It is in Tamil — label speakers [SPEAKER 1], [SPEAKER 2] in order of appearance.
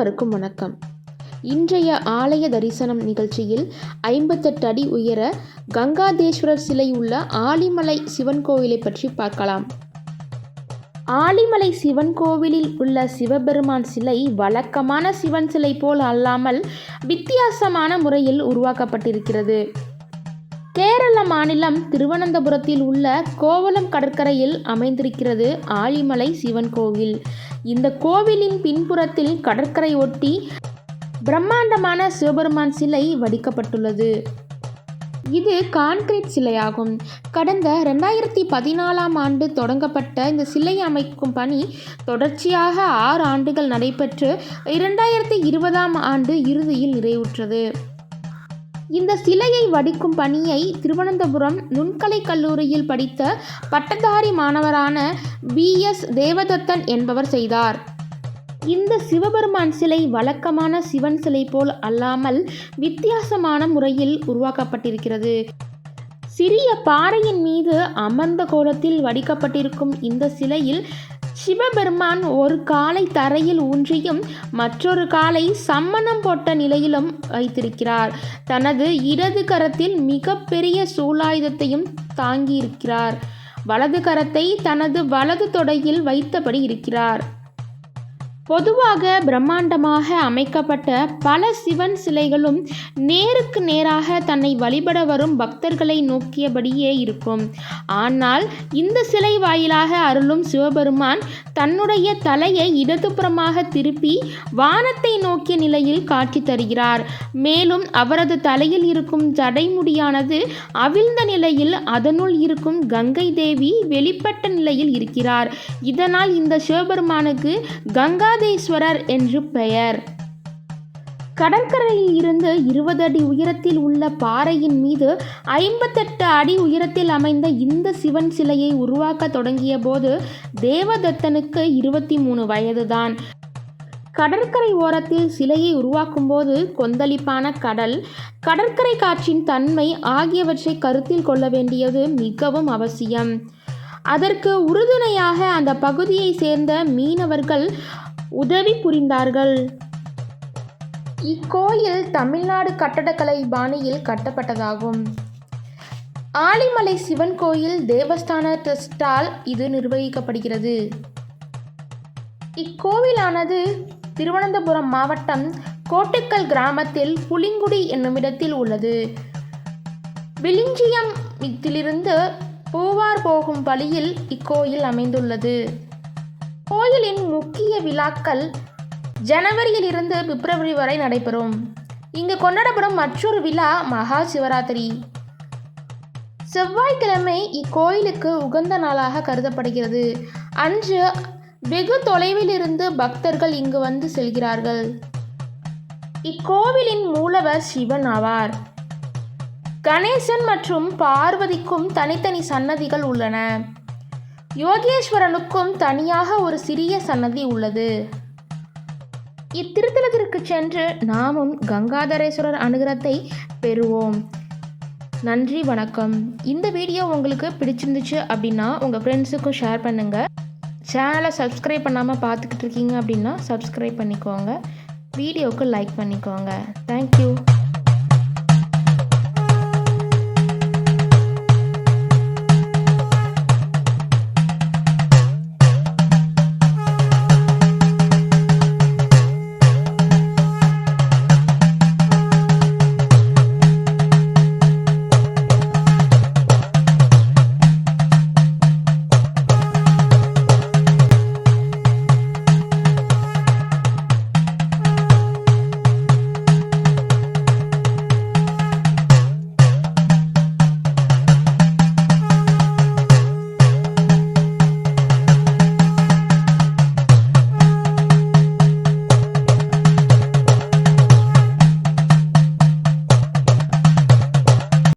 [SPEAKER 1] அனைவருக்கும் வணக்கம். இன்றைய ஆலய தரிசனம் நிகழ்ச்சியில் ஐம்பத்தெட்டு அடி உயர கங்காதேஸ்வரர் சிலை உள்ள ஆலிமலை சிவன் கோவிலை பற்றி பார்க்கலாம். ஆலிமலை சிவன் கோவிலில் உள்ள சிவபெருமான் சிலை வழக்கமான சிவன் சிலை போல் அல்லாமல் வித்தியாசமான முறையில் உருவாக்கப்பட்டிருக்கிறது. கேரள மாநிலம் திருவனந்தபுரத்தில் உள்ள கோவளம் கடற்கரையில் அமைந்திருக்கிறது ஆலிமலை சிவன் கோவில். இந்த கோவிலின் பின்புறத்தில் கடற்கரை ஒட்டி பிரம்மாண்டமான சிவபெருமான் சிலை வடிக்கப்பட்டுள்ளது. இது கான்கிரீட் சிலையாகும். கடந்த ரெண்டாயிரத்தி பதினாலாம் ஆண்டு தொடங்கப்பட்ட இந்த சிலை அமைக்கும் பணி தொடர்ச்சியாக ஆறு ஆண்டுகள் நடைபெற்று இரண்டாயிரத்தி இருபதாம் ஆண்டு இறுதியில் நிறைவுற்றது. இந்த சிலையை வடிக்கும் பணியை திருவனந்தபுரம் நுண்கலை கல்லூரியில் படித்த பட்டதாரி மாணவரான வி எஸ். தேவதத்தன் என்பவர் செய்தார். இந்த சிவபெருமான் சிலை வழக்கமான சிவன் சிலை போல் அல்லாமல் வித்தியாசமான முறையில் உருவாக்கப்பட்டிருக்கிறது. சிறிய பாறையின் மீது அமர்ந்த கோலத்தில் வடிக்கப்பட்டிருக்கும் இந்த சிலையில் சிவபெருமான் ஒரு காலை தரையில் ஊன்றியும் மற்றொரு காலை சம்மணம் போட்ட நிலையிலும் வைத்திருக்கிறார். தனது இடது கரத்தில் மிகப்பெரிய சூலாயுதத்தையும் தாங்கியிருக்கிறார். வலது கரத்தை தனது வலது தொடையில் வைத்தபடி இருக்கிறார். பொதுவாக பிரம்மாண்டமாக அமைக்கப்பட்ட பல சிவன் சிலைகளும் நேருக்கு நேராக தன்னை வழிபட வரும் பக்தர்களை நோக்கியபடியே இருக்கும். ஆனால் இந்த சிலை வாயிலாக அருளும் சிவபெருமான் தன்னுடைய தலையை இடதுபுறமாக திருப்பி வானத்தை நோக்கிய நிலையில் காட்சி தருகிறார். மேலும் அவரது தலையில் இருக்கும் ஜடைமுடியானது அவிழ்ந்த நிலையில் அதனுள் இருக்கும் கங்கை தேவி வெளிப்பட்ட நிலையில் இருக்கிறார். இதனால் இந்த சிவபெருமானுக்கு கங்கா மகாதேஸ்வரர் என்று பெயர். கடற்கரையில் இருந்து இருபது அடி உயரத்தில் உள்ள பாறையின் மீது ஐம்பத்தெட்டு அடி உயரத்தில் அமைந்த இந்த சிவன் சிலையை உருவாக்க தொடங்கிய போது தேவதத்தனுக்கு இருபத்தி மூணு வயதுதான். கடற்கரை ஓரத்தில் சிலையை உருவாக்கும் போது கொந்தளிப்பான கடல் கடற்கரை காற்றின் தன்மை ஆகியவற்றை கருத்தில் கொள்ள வேண்டியது மிகவும் அவசியம். அதற்கு உறுதுணையாக அந்த பகுதியை சேர்ந்த மீனவர்கள் உதவி புரிந்தார்கள். இக்கோயில் தமிழ்நாடு கட்டடக்கலை பாணியில் கட்டப்பட்டதாகும். ஆலிமலை சிவன் கோயில் தேவஸ்தான ட்ரஸ்டால் இது நிர்வகிக்கப்படுகிறது. இக்கோவிலானது திருவனந்தபுரம் மாவட்டம் கோட்டைக்கல் கிராமத்தில் புலிங்குடி என்னுமிடத்தில் உள்ளது. விளிஞ்சியம் இதிலிருந்து பூவார் போகும் வழியில் இக்கோயில் அமைந்துள்ளது. கோயிலின் முக்கிய விழாக்கள் ஜனவரியிலிருந்து பிப்ரவரி வரை நடைபெறும். இங்கு கொண்டாடப்படும் மற்றொரு விழா மகா சிவராத்திரி. செவ்வாய்க்கிழமை இக்கோயிலுக்கு உகந்த நாளாக கருதப்படுகிறது. அன்று வெகு தொலைவில் இருந்து பக்தர்கள் இங்கு வந்து செல்கிறார்கள். இக்கோவிலின் மூலவர் சிவன் ஆவார். கணேசன் மற்றும் பார்வதிக்கும் தனித்தனி சன்னதிகள் உள்ளன. யோகேஸ்வரனுக்கும் தனியாக ஒரு சிறிய சன்னதி உள்ளது. இத்திருத்தலத்திற்கு சென்று நாமும் கங்காதரேஸ்வரர் அனுகிரத்தை பெறுவோம். நன்றி வணக்கம். இந்த வீடியோ உங்களுக்கு பிடிச்சிருந்துச்சு அப்படின்னா உங்கள் ஃப்ரெண்ட்ஸுக்கும் ஷேர் பண்ணுங்கள் சேனலை சப்ஸ்கிரைப் பண்ணாமல் பார்த்துக்கிட்டு இருக்கீங்க அப்படின்னா சப்ஸ்கிரைப் பண்ணிக்கோங்க. வீடியோவுக்கு லைக் பண்ணிக்கோங்க. தேங்க்யூ